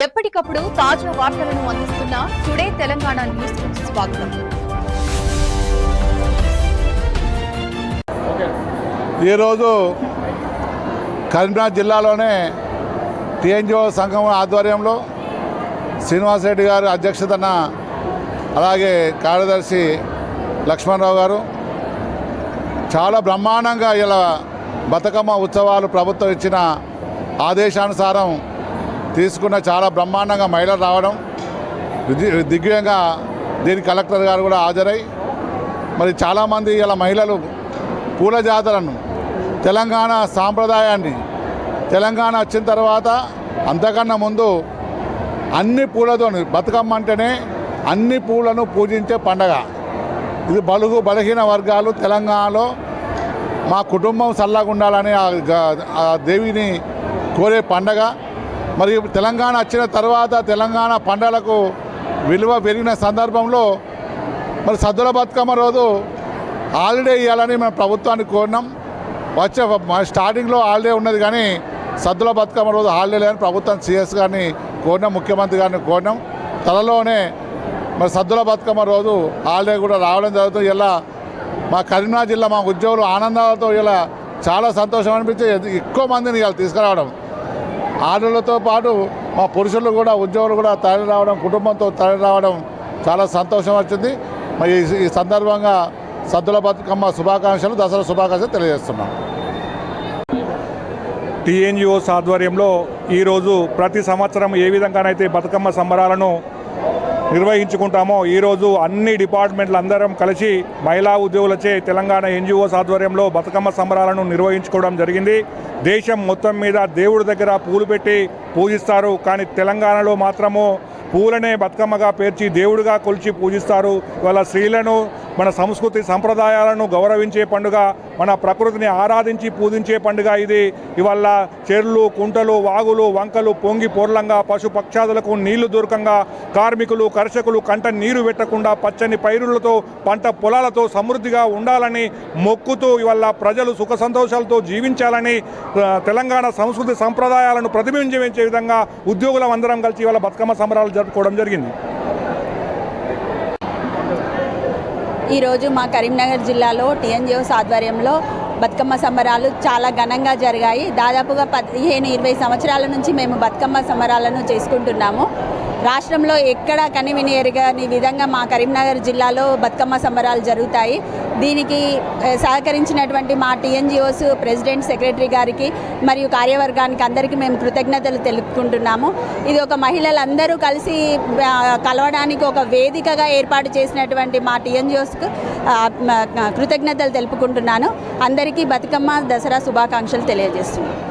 ఎప్పటికప్పుడు తాజా వార్తలను అందిస్తున్న టుడే తెలంగాణ న్యూస్ స్వాగతం. ఈరోజు కరీంనగర్ జిల్లాలోనే టీఎన్జిఓ సంఘం ఆధ్వర్యంలో శ్రీనివాసరెడ్డి గారి అధ్యక్షతన అలాగే కార్యదర్శి లక్ష్మణరావు గారు చాలా బ్రహ్మాండంగా ఇలా బతుకమ్మ ఉత్సవాలు ప్రభుత్వం ఇచ్చిన ఆదేశానుసారం తీసుకున్న చాలా బ్రహ్మాండంగా మహిళలు రావడం దిగ్- దీని కలెక్టర్ గారు కూడా హాజరై మరి చాలామంది ఇలా మహిళలు పూల జాతరను తెలంగాణ సాంప్రదాయాన్ని తెలంగాణ వచ్చిన తర్వాత అంతకన్నా ముందు అన్ని పూలతో బతుకమ్మ అంటేనే అన్ని పూలను పూజించే పండగ. ఇది బలుగు బలహీన వర్గాలు తెలంగాణలో మా కుటుంబం చల్లగా ఉండాలని ఆ దేవిని కోరే పండగ. మరి తెలంగాణ వచ్చిన తర్వాత తెలంగాణ పండగలకు విలువ పెరిగిన సందర్భంలో మరి సద్దుల బతుకమ్మ రోజు హాలిడే ఇవ్వాలని మేము ప్రభుత్వాన్ని కోరినాం. వచ్చే మా స్టార్టింగ్లో హాలిడే ఉన్నది కానీ సద్దుల బతుకమ్మ రోజు హాలిడే లేదని ప్రభుత్వం సిఎస్ గారిని కోరినాం ముఖ్యమంత్రి గారిని కోరినాం. త్వరలోనే మరి సద్దుల బతుకమ్మ రోజు హాలిడే కూడా రావడం జరుగుతుంది. ఇలా మా కరీంనగర్ జిల్లా మా ఉద్యోగులు ఆనందాలతో ఇలా చాలా సంతోషం అనిపించి ఎక్కువ మందిని ఇలా తీసుకురావడం. ఆడలతో పాటు మా పురుషులు కూడా ఉద్యోగులు కూడా తరలి రావడం కుటుంబంతో తరలి రావడం చాలా సంతోషం వచ్చింది. మరి ఈ- సందర్భంగా సద్దుల బతుకమ్మ శుభాకాంక్షలు దసరా శుభాకాంక్షలు తెలియజేస్తున్నాం. టీఎన్జిఓస్ ఆధ్వర్యంలో ఈరోజు ప్రతి సంవత్సరం ఏ విధంగానైతే బతుకమ్మ సంబరాలను నిర్వహించుకుంటామో ఈరోజు అన్ని డిపార్ట్మెంట్లు అందరం కలిసి మహిళా ఉద్యోగులచే తెలంగాణ ఎన్జిఓస్ ఆధ్వర్యంలో బతుకమ్మ సంబరాలను నిర్వహించుకోవడం జరిగింది. దేశం మొత్తం మీద దేవుడి దగ్గర పూలు పెట్టి పూజిస్తారు. కానీ తెలంగాణలో మాత్రము పూలనే బతుకమ్మగా పేర్చి దేవుడిగా కొలిచి పూజిస్తారు. వాళ్ళ స్త్రీలను మన సంస్కృతి సంప్రదాయాలను గౌరవించే పండుగ మన ప్రకృతిని ఆరాధించి పూజించే పండుగ ఇది. ఇవాళ చెర్లు కుంటలు వాగులు వంకలు పొంగి పొర్లంగా పశు పక్షాదులకు నీళ్ళు దొరకంగా కార్మికులు కర్షకులు కంట నీరు పెట్టకుండా పచ్చని పైరులతో పంట పొలాలతో సమృద్ధిగా ఉండాలని మొక్కుతూ ఇవల్ల ప్రజలు సుఖ సంతోషాలతో జీవించాలని తెలంగాణ సంస్కృతి సంప్రదాయాలను ప్రతిబింబించే విధంగా ఉద్యోగులం అందరం కలిసి ఇవాళ బతుకమ్మ సంబరాలు జరుపుకోవడం జరిగింది. ఈరోజు మా కరీంనగర్ జిల్లాలో టీఎన్జిఓస్ ఆధ్వర్యంలో బతుకమ్మ సంబరాలు చాలా ఘనంగా జరిగాయి. దాదాపుగా పదిహేను ఇరవై సంవత్సరాల నుంచి మేము బతుకమ్మ సంబరాలను చేసుకుంటున్నాము. రాష్ట్రంలో ఎక్కడ కనివిని ఎరగని విధంగా మా కరీంనగర్ జిల్లాలో బతుకమ్మ సంబరాలు జరుగుతాయి. దీనికి సహకరించినటువంటి మా టీఎన్జిఓస్ ప్రెసిడెంట్ సెక్రటరీ గారికి మరియు కార్యవర్గానికి అందరికీ మేము కృతజ్ఞతలు తెలుపుకుంటున్నాము. ఇది ఒక మహిళలందరూ కలిసి కలవడానికి ఒక వేదికగా ఏర్పాటు చేసినటువంటి మా టీఎన్జిఓస్కు కృతజ్ఞతలు తెలుపుకుంటున్నాను. అందరికీ బతుకమ్మ దసరా శుభాకాంక్షలు తెలియజేస్తున్నాను.